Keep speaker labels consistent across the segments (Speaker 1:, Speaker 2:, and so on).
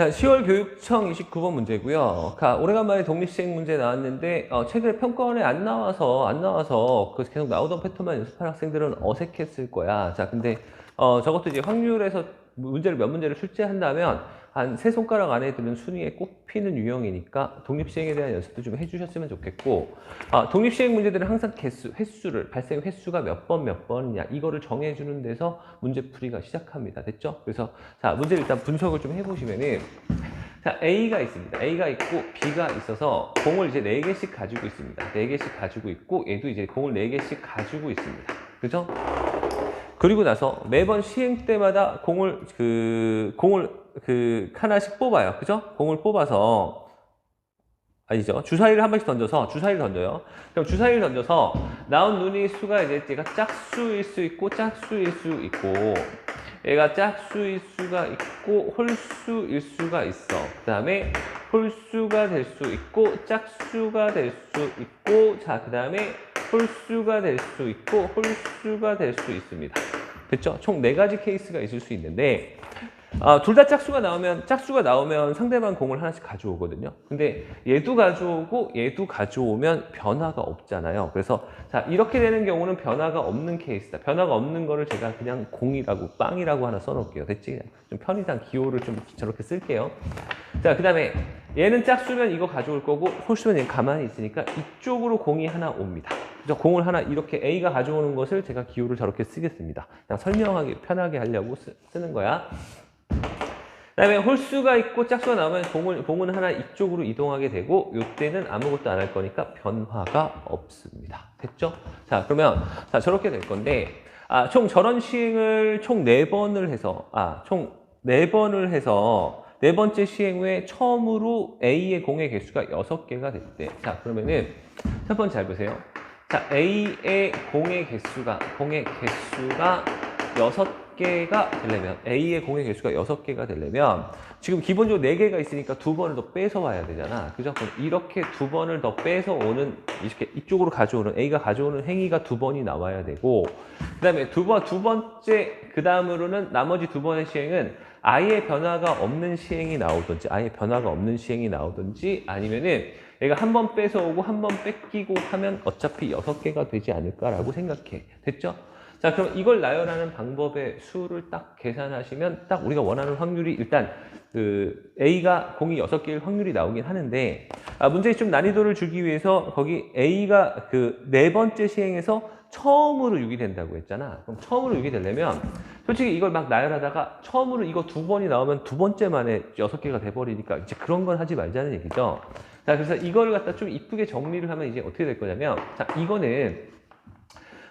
Speaker 1: 자, 10월 교육청 29번 문제고요. 가, 오래간만에 독립시행 문제 나왔는데 어, 최근에 평가원에 안 나와서 안 나와서 그 계속 나오던 패턴만 연습한 학생들은 어색했을 거야. 자, 근데 어, 저것도 이제 확률에서 문제를 몇 문제를 출제한다면 한 세 손가락 안에 드는 순위에 꼽히는 유형이니까 독립시행에 대한 연습도 좀 해주셨으면 좋겠고 아, 독립시행 문제들은 항상 개수, 횟수를 발생 횟수가 몇 번 몇 번이냐 이거를 정해주는 데서 문제풀이가 시작합니다. 됐죠? 그래서 자 문제를 일단 분석을 좀 해보시면은 자 A가 있습니다. A가 있고 B가 있어서 공을 이제 4개씩 가지고 있습니다. 4개씩 가지고 있고 얘도 이제 공을 4개씩 가지고 있습니다. 그죠? 그리고 나서 매번 시행 때마다 공을 그 공을 그 하나씩 뽑아요. 그죠? 공을 뽑아서 아니죠. 주사위를 한 번씩 던져서 주사위를 던져요. 그럼 주사위를 던져서 나온 눈의 수가 이제 얘가 짝수일 수 있고 짝수일 수 있고 얘가 짝수일 수가 있고 홀수일 수가 있어. 그다음에 홀수가 될 수 있고 짝수가 될 수 있고 자 그다음에 홀수가 될 수 있고 홀수가 될 수 있습니다. 됐죠? 총 네 가지 케이스가 있을 수 있는데 아, 둘 다 짝수가 나오면 짝수가 나오면 상대방 공을 하나씩 가져오거든요. 근데 얘도 가져오고 얘도 가져오면 변화가 없잖아요. 그래서 자 이렇게 되는 경우는 변화가 없는 케이스다. 변화가 없는 거를 제가 그냥 공이라고 빵이라고 하나 써놓을게요. 됐지? 좀 편의상 기호를 좀 저렇게 쓸게요. 자 그 다음에 얘는 짝수면 이거 가져올 거고 홀수면 얘 가만히 있으니까 이쪽으로 공이 하나 옵니다. 그래서 공을 하나 이렇게 A가 가져오는 것을 제가 기호를 저렇게 쓰겠습니다. 그냥 설명하기 편하게 하려고 쓰, 쓰는 거야. 그 다음에 홀수가 있고 짝수가 나오면 공을, 공은 하나 이쪽으로 이동하게 되고 이때는 아무것도 안 할 거니까 변화가 없습니다. 됐죠? 자 그러면 자 저렇게 될 건데 아, 총 저런 시행을 총 네번을 해서 아, 총 네번을 해서 네 번째 시행 후에 처음으로 A의 공의 개수가 여섯 개가 됐대. 자 그러면은 첫 번째 잘 보세요. 자 A의 공의 개수가 공의 개수가 여섯 개가 되려면 A의 공의 개수가 여섯 개가 되려면 지금 기본적으로 네 개가 있으니까 두 번을 더 빼서 와야 되잖아. 그죠? 그럼 이렇게 두 번을 더 빼서 오는 이렇게 이쪽으로 가져오는 A가 가져오는 행위가 두 번이 나와야 되고 그 다음에 두 번 두 번째 그 다음으로는 나머지 두 번의 시행은 아예 변화가 없는 시행이 나오든지 아예 변화가 없는 시행이 나오든지 아니면은 얘가 한번 빼서 오고 한 번 뺏기고 하면 어차피 여섯 개가 되지 않을까라고 생각해. 됐죠? 자, 그럼 이걸 나열하는 방법의 수를 딱 계산하시면 딱 우리가 원하는 확률이 일단 그 A가 공이 여섯 개일 확률이 나오긴 하는데 아, 문제에 좀 난이도를 주기 위해서 거기 A가 그 네 번째 시행에서 처음으로 6이 된다고 했잖아. 그럼 처음으로 6이 되려면 솔직히 이걸 막 나열하다가 처음으로 이거 두 번이 나오면 두 번째 만에 여섯 개가 돼버리니까 이제 그런 건 하지 말자는 얘기죠. 자, 그래서 이거를 갖다 좀 이쁘게 정리를 하면 이제 어떻게 될 거냐면 자, 이거는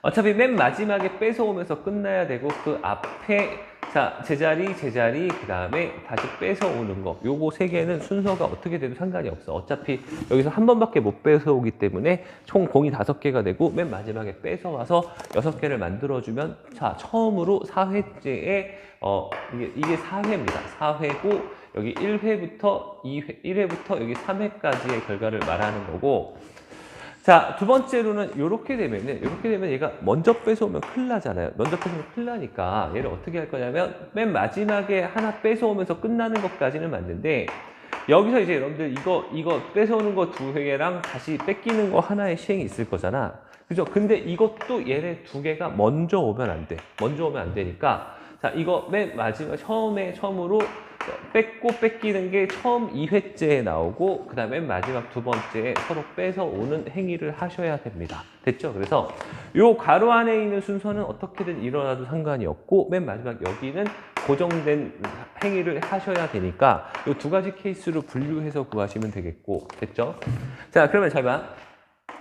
Speaker 1: 어차피 맨 마지막에 뺏어오면서 끝나야 되고 그 앞에 자 제자리 제자리 그 다음에 다시 뺏어오는 거. 요거 세 개는 순서가 어떻게 돼도 상관이 없어. 어차피 여기서 한 번밖에 못 뺏어오기 때문에 총 공이 다섯 개가 되고 맨 마지막에 뺏어와서 여섯 개를 만들어주면 자 처음으로 4회째에 어 이게 이게 4회입니다. 4회고 여기 1회부터 2회 1회부터 여기 3회까지의 결과를 말하는 거고 자, 두 번째로는 이렇게 되면은, 이렇게 되면 얘가 먼저 뺏어오면 큰일 나잖아요. 먼저 뺏어오면 큰일 나니까 얘를 어떻게 할 거냐면, 맨 마지막에 하나 뺏어오면서 끝나는 것까지는 맞는데, 여기서 이제 여러분들 이거, 이거 뺏어오는 거 두 개랑 다시 뺏기는 거 하나의 시행이 있을 거잖아. 그죠? 근데 이것도 얘네 두 개가 먼저 오면 안 돼. 먼저 오면 안 되니까, 자, 이거 맨 마지막, 처음에, 처음으로 뺏고 뺏기는 게 처음 2회째에 나오고 그 다음에 마지막 두 번째에 서로 뺏어 오는 행위를 하셔야 됩니다. 됐죠? 그래서 요 가로 안에 있는 순서는 어떻게든 일어나도 상관이 없고 맨 마지막 여기는 고정된 행위를 하셔야 되니까 요 두 가지 케이스로 분류해서 구하시면 되겠고 됐죠? 자 그러면 잘 봐.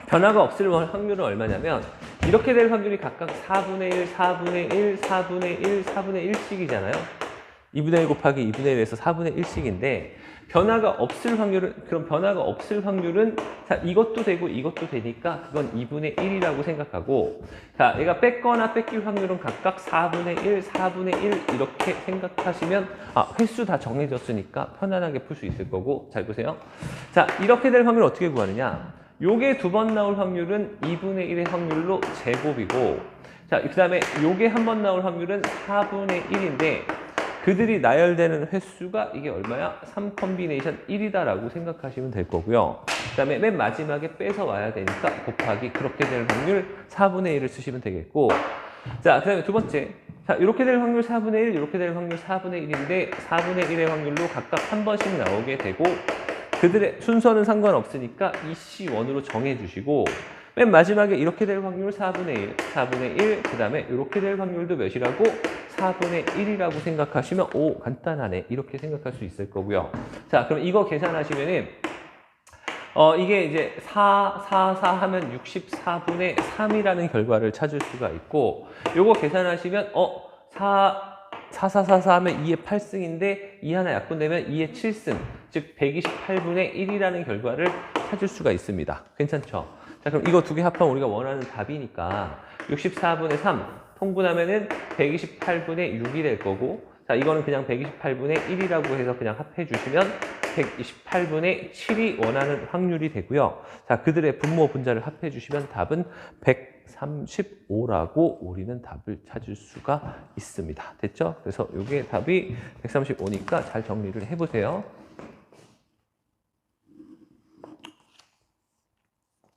Speaker 1: 변화가 없을 확률은 얼마냐면 이렇게 될 확률이 각각 4분의 1, 4분의 1, 4분의 1, 4분의 1씩이잖아요. 2분의 1 곱하기 2분의 1에서 4분의 1씩인데 변화가 없을 확률은 그럼 변화가 없을 확률은 자 이것도 되고 이것도 되니까 그건 2분의 1이라고 생각하고 자 얘가 뺏거나 뺏길 확률은 각각 4분의 1, 4분의 1 이렇게 생각하시면 아 횟수 다 정해졌으니까 편안하게 풀 수 있을 거고 잘 보세요. 자 이렇게 될 확률 어떻게 구하느냐? 요게 두 번 나올 확률은 2분의 1의 확률로 제곱이고 자 그 다음에 요게 한 번 나올 확률은 4분의 1인데 그들이 나열되는 횟수가 이게 얼마야? 3 컨비네이션 1이다라고 생각하시면 될 거고요. 그 다음에 맨 마지막에 빼서 와야 되니까 곱하기 그렇게 될 확률 4분의 1을 쓰시면 되겠고 자, 그 다음에 두 번째. 자, 이렇게 될 확률 4분의 1, 이렇게 될 확률 4분의 1인데 4분의 1의 확률로 각각 한 번씩 나오게 되고 그들의 순서는 상관없으니까 EC1으로 정해주시고 맨 마지막에 이렇게 될 확률 4분의 1, 4분의 1, 그 다음에 이렇게 될 확률도 몇이라고? 4분의 1이라고 생각하시면 오 간단하네 이렇게 생각할 수 있을 거고요. 자 그럼 이거 계산하시면은 어 이게 이제 4, 4, 4 하면 64분의 3이라는 결과를 찾을 수가 있고 요거 계산하시면 어 4, 4, 4, 4, 4 하면 2의 8승인데 2 하나 약분되면 2의 7승 즉 128분의 1이라는 결과를 찾을 수가 있습니다. 괜찮죠? 자 그럼 이거 두 개 합하면 우리가 원하는 답이니까 64분의 3 통분하면은 128분의 6이 될 거고 자 이거는 그냥 128분의 1이라고 해서 그냥 합해 주시면 128분의 7이 원하는 확률이 되고요. 자 그들의 분모 분자를 합해 주시면 답은 135라고 우리는 답을 찾을 수가 있습니다. 됐죠? 그래서 이게 답이 135니까 잘 정리를 해보세요.